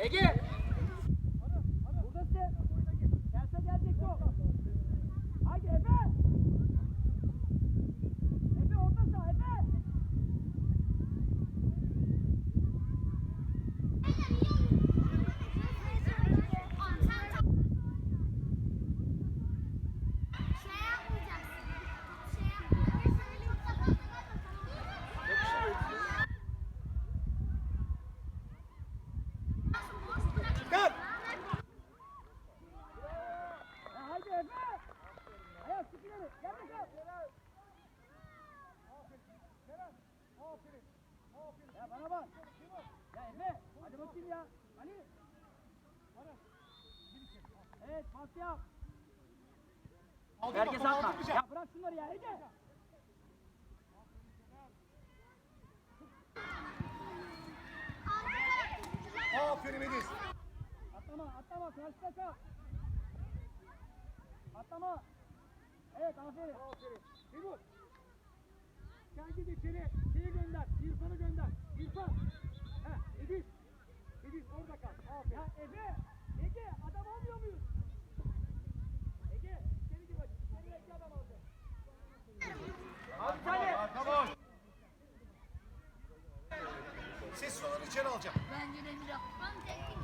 Ege. Bak. Ya Efe. Hadi bakayım ya. Ali. Evet pas yap. Herkes atma. Ya bırak şunları ya Ege. Aferin Ediz. Atlama atlama karşıda kal. Atlama. Evet aferin. Aferin. Timur. Sen git içeri. Şeyi gönder. İrfan'ı gönder. İrfan. Heh, Ediz. Ediz orada kal. Aferin. Ya Efe. Ege adam almıyor muyuz? Ege içeri gir bakayım. İçeri iki adam aldı. Al bir tane. Arka boş. Sessiz olanı içeri alacağım. Bence de biraz. Ben teknik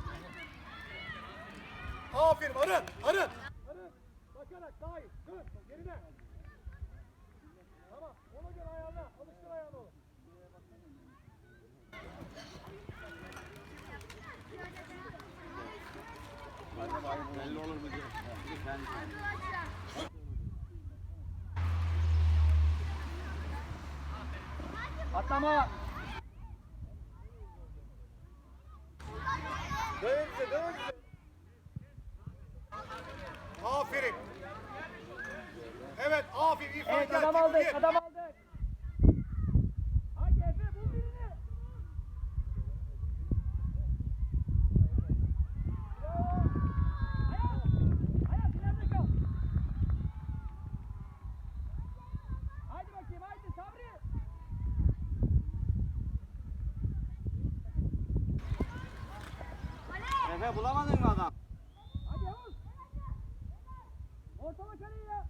Aferin arın. Arın. Arın. Bakarak daha iyi. Dur. Gerine. Tamam. Ona göre ayarla. Alıştır ayağını oğlum. Atlama. Dön bize. Dön bize. Aferin. Evet. Aferin. İrfan Evet gel. adam aldık gel. adam aldık. Haydi Efe bul birini. Ayak. Ayak ileride kal. Haydi bakayım haydi Sabri. Efe bulamadın mı adam? Hadi Yavuz. Ortala kaleyi ya.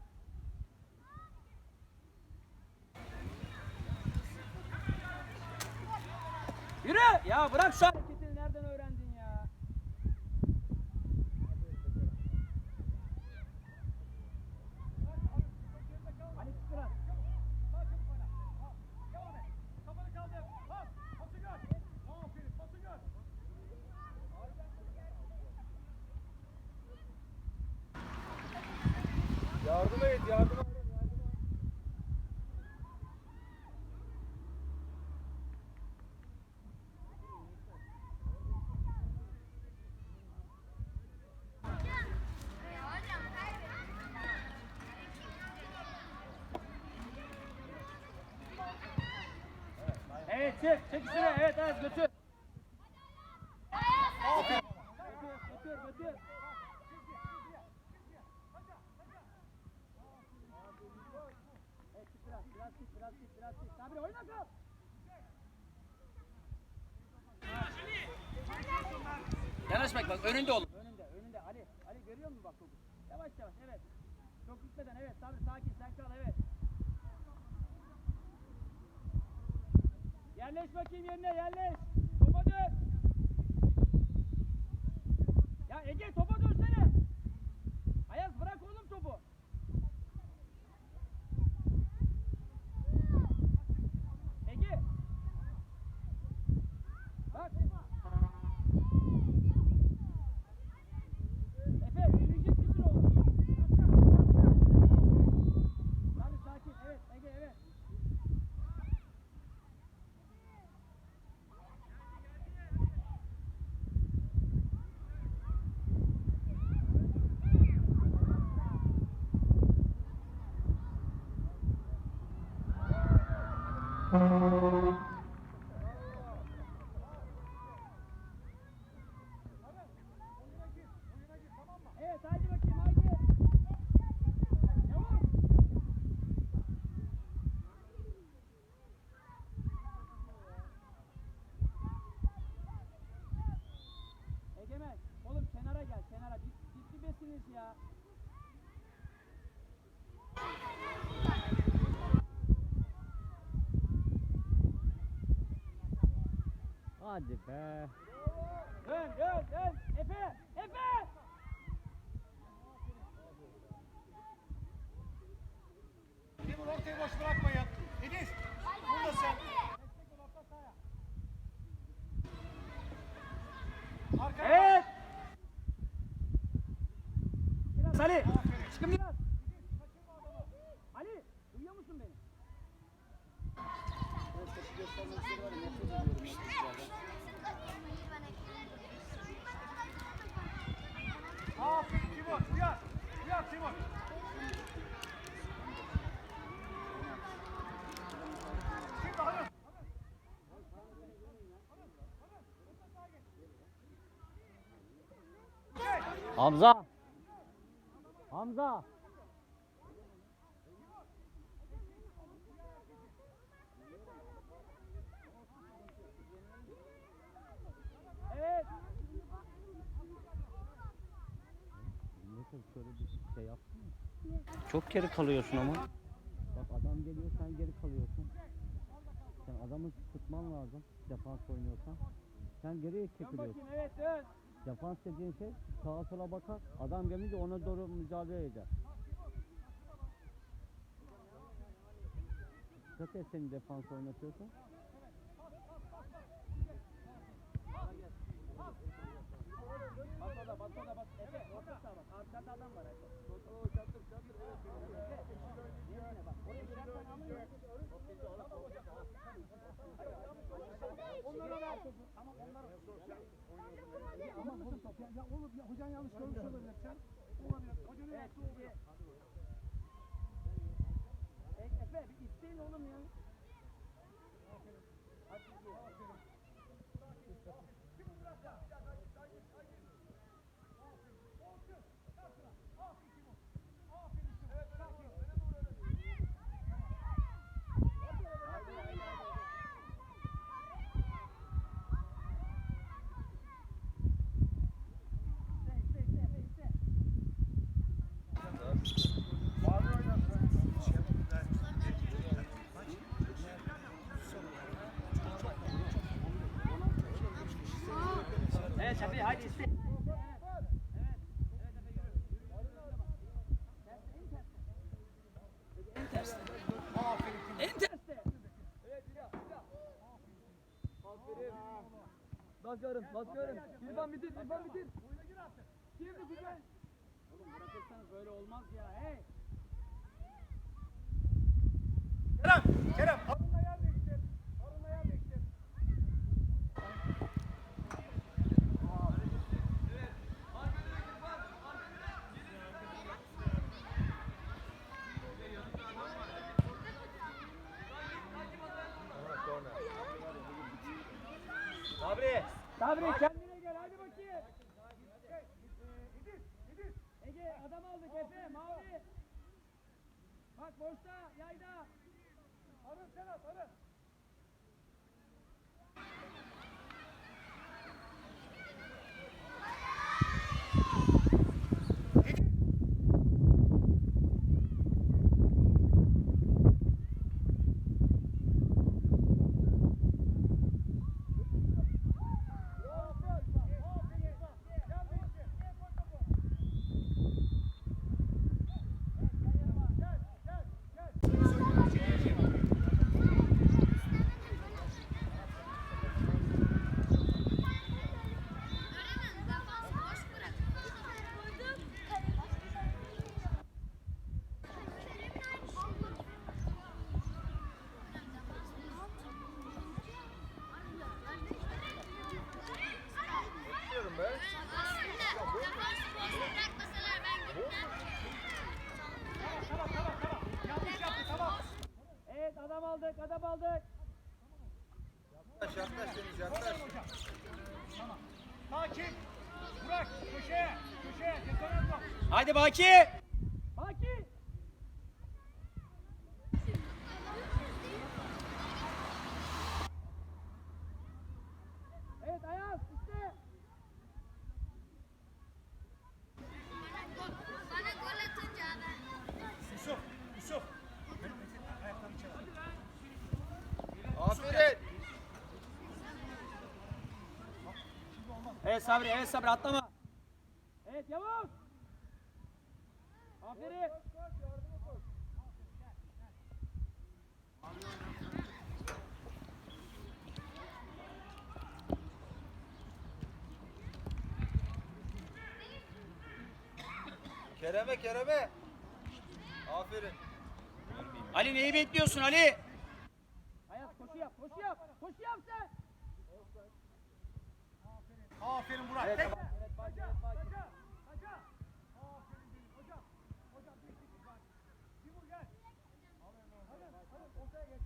Yürü! Ya bırak şu hareketini nereden öğrendin ya? Hani sıra. Devam et. Kafanı kaldır. Bas. Pası gör. Aferin. Pası gör. Yardım et. Yardım et. Evet çek, çek üstüne. Evet evet götür. Götür, götür, götür. Evet çık biraz, biraz oyna kal. Yanaş bak önünde oğlum. Önünde, önünde. Ali, Ali görüyor musun bak topu? Yavaş yavaş, evet. Çok gitmeden, evet. Sabri sakin, sen kal, evet. Yerleş bakayım yerine, yerleş. Topa dön. Ya Ege topa dönsene. Ayaz bırak oğlum topu. Ege. Bak. Efe yürüyecek misin oğlum? Abi sakin. Evet Ege evet. Evet haydi bakayım haydi. Yavuz. Egemen oğlum kenara gel kenara. Dip, dip dibesiniz ya. Hadi be. Dön dön dön. Efe Efe. Timur ortayı boş bırakmayın. Ediz. Burada sen. Arkaya Evet. Biraz Ali. Çıkın biraz. Ali duyuyor musun beni? Aferin Timur. Uyar. Uyar Timur. Şimdi hadi. Hamza. Hamza. Evet. Neyse şöyle bir şey yapsın mı? Çok geri kalıyorsun ama. Bak adam geliyor sen geri kalıyorsun. Sen adamı tutman lazım defans oynuyorsan. Sen geriye çekiliyorsun. bakayım evet dön. Defans dediğin şey sağa sola bakar. Adam gelince ona doğru mücadele eder. Dikkat et seni defans oynatıyorsun. Orada bas orada bas. Efe orta saha bak. Arkada adam var çatır çatır. Evet. Yerine bak. Oraya girersen alıyor. Onlara ver topu. Tamam onlara. Ama vurun top. Ya, ya oğlum ya, hocan yanlış görmüş olabilir. Sen olabilir. Hocanın Evet. yaptığı oluyor. E, Efe bir isteyin oğlum ya. Hadi gidiyor. İste iste iste Efe iste. Evet Şafi hadi iste. Evet. Evet. Evet Efe yürü. Yürü, yürü, önüne bak. Terste, en terste. En terste. Daha. Aferin. Bakıyorum, bakıyorum. İrfan bitir, İrfan bitir. Girdi güzel. Oğlum bırakırsanız böyle olmaz ya. Hey. Kerem. Kerem. Sabri kendine gel hadi bakayım. Ege adam aldık Efe mavi. Bak boşta yayda. aldık, adam aldık. Yaklaş, yaklaş Deniz, yaklaş. Tamam. Takip. Burak, köşeye, köşeye. Haydi Baki. Sabri, evet Sabri atlama. Evet Yavuz. Aferin. Kerem'e Kerem'e. Aferin. Ali neyi bekliyorsun Ali? Ayaz koşu yap, koşu yap. Koşu yap sen. Aferin Burak. Evet, Tek- tamam. Evet Baki, evet Baki. Kaça. Kaça. Aferin benim hocam. Hocam değişiklik var. Timur gel. Hadi, hadi, ortaya geç.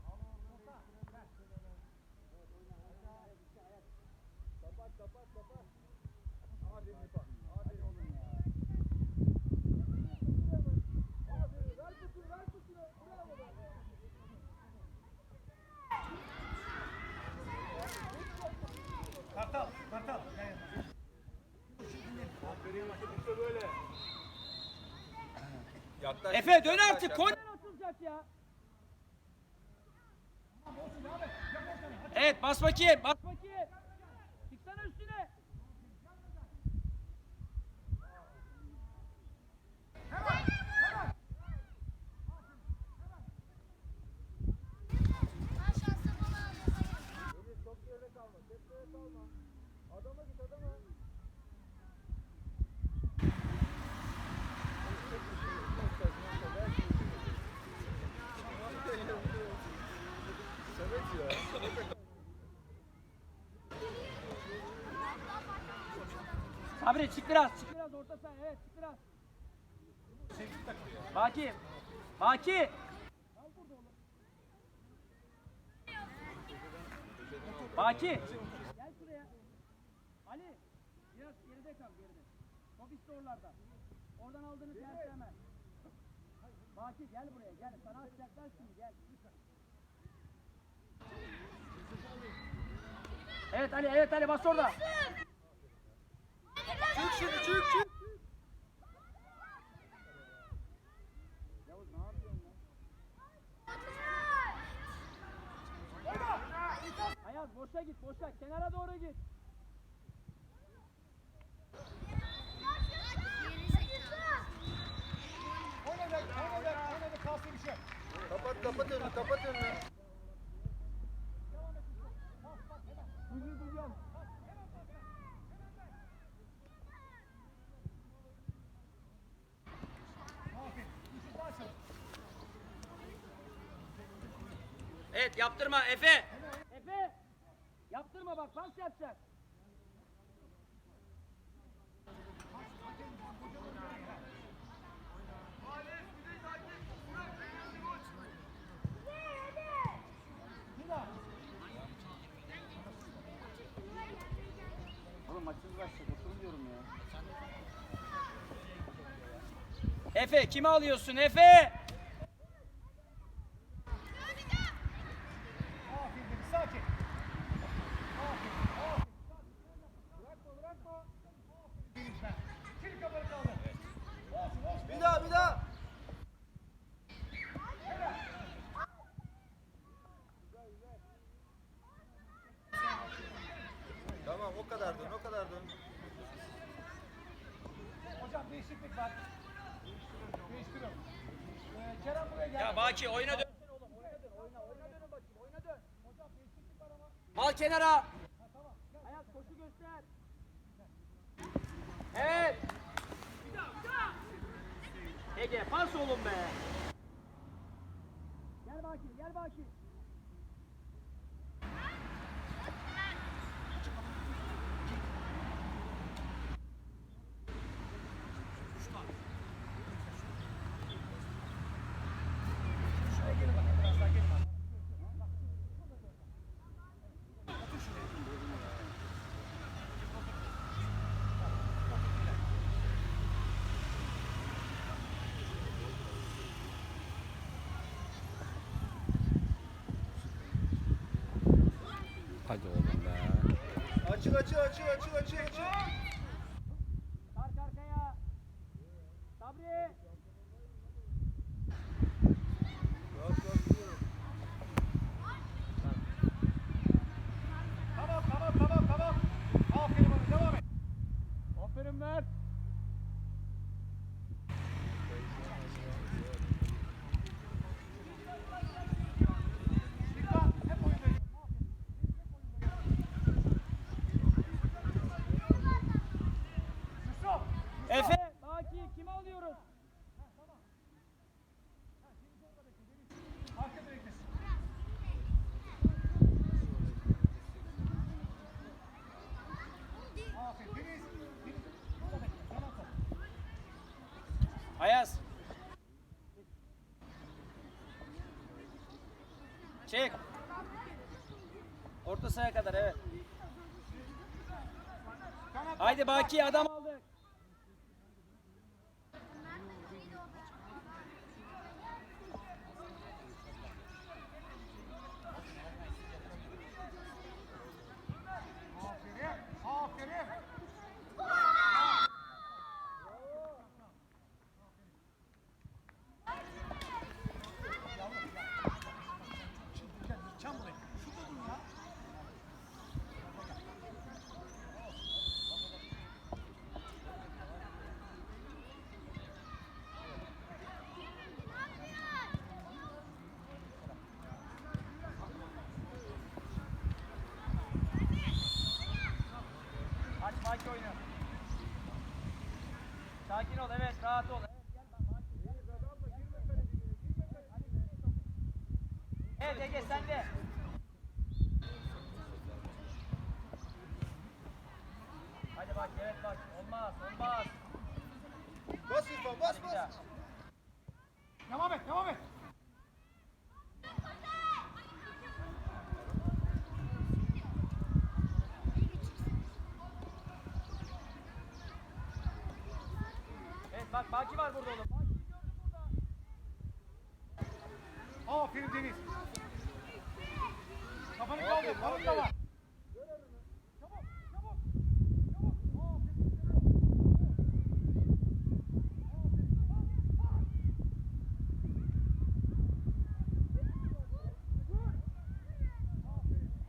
Orta. Ver. Kapat kapat kapat. Aferin İpa. Aferin oğlum ya. Aferin. Ver kusur ver kusur. Bravo be. Kartal. Kartal. Gel yanıma. Aferin işte böyle. Yaklaş. Efe dön yaklaş, artık. Nereden atılacak ya? Evet bas bakayım. Bas. Bakayım. Çıksana üstüne. Adama git adama. Sabri çık biraz. Çık. Biraz orta saha, evet çık biraz. Baki. Baki. Baki. Gel şuraya. Ali, biraz geride kal, geride. Top işte oralarda. Oradan aldığını tersi hemen. Baki gel buraya, gel. Sana atacaklar şimdi, gel. Evet Ali, evet Ali bas orada. Çık şimdi çık çık. Ayaz boşa git, boşa. Kenara doğru git. Şey. Kapat kapat önünü kapat önünü. Hızlı duracağım. Aferin. Yusuf daha çabuk. Evet yaptırma Efe. Efe! Yaptırma bak, pas yapacak. Oğlum maçımız başlayacak. Oturun diyorum ya. Efe kimi alıyorsun Efe? Aferin dedim. Sakin. Aferin. Aferin. Bırakma bırakma. Aferin ben. Kim kafanı kaldır. Olsun olsun. Bir daha bir daha. Tamam o kadar dön o kadar dön. Hocam değişiklik var. Değiştiriyorum. Ee, Kerem buraya gel. Ya Baki oyuna dön. Hocam değişiklik var ama. Al kenara. Ayaz koşu göster. Evet. Ege pas oğlum be. Gel Baki, gel Hadi oğlum be. Açıl açıl açıl açıl açıl açıl. Ayaz. Çek. Orta sahaya kadar evet. Haydi Baki adam aldık. Aferin. Aferin. Çam buraya. Şurada dur ya. Aç Baki oyunu. Sakin ol evet rahat ol. Evet gel bak Baki. Evet Ege sen de. Hadi bak evet bak olmaz olmaz. Bas İrfan bas Bir daha. bas. Devam et, devam et. Evet bak Baki var burada oğlum. Baki'yi gördüm burada. Aferin Deniz. Kafanı kaldır, balın da var. Çabuk, çabuk, çabuk.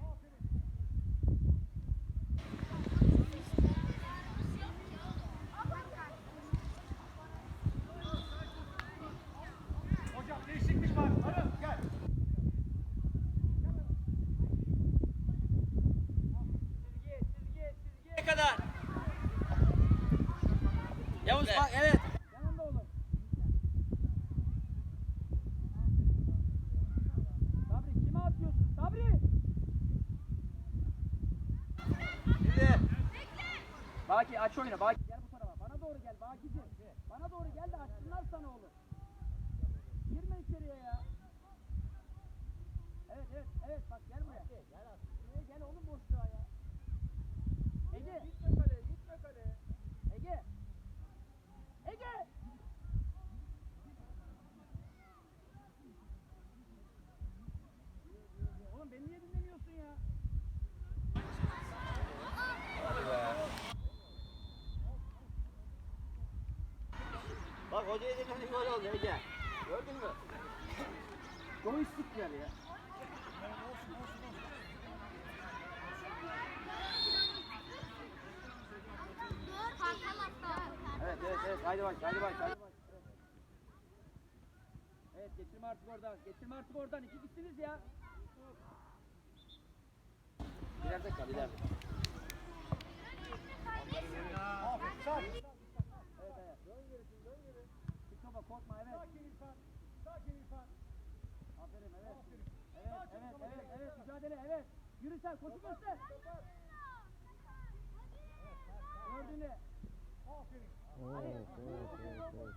Aferin. Hocam değişiklik var. Arı gel. Çizgi çizgi çizgiye kadar. Yavuz bak evet. Yanında oğlum. Sabri kime atıyorsun? Sabri. Şimdi. Baki aç oyunu. Baki gel bu tarafa. Bana doğru gel Baki'cim. Bana doğru gel de açsınlar sana oğlum. Girme içeriye ya. Evet evet evet bak gel buraya. Gel Buraya gel oğlum boşluğa ya. Ege. Gitme kaleye gitme kaleye. Ege. Ege. Oğlum beni niye dinlemiyorsun ya? Hocaya dedim gol oldu Ege. Gördün mü? Joystick ver ya. Evet evet evet haydi bak haydi bak haydi bak. Evet. Getirme artık oradan. Getirme artık oradan. İki gittiniz ya. İleride kal ileride. Aferin, sakin. Evet evet. Dön geri dön geri. Çık baba korkma evet. Sakin İrfan. Sakin İrfan. Aferin evet. Aferin. Evet evet evet evet mücadele evet. Yürü sen koşu göster. Gördüğünü. Aferin. Oo, oo, oo, oo, oo.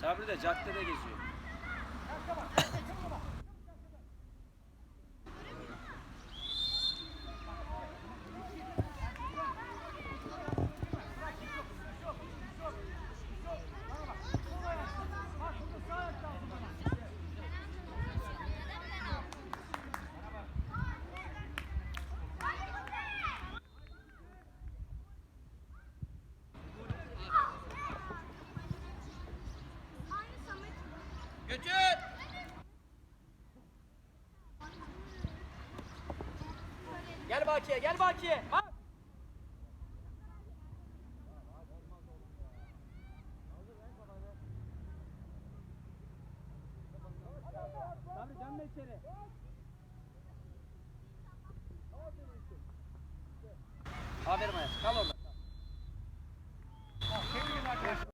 Sabri de caddede geziyor. Gel Baki'ye, gel Baki'ye. Bak.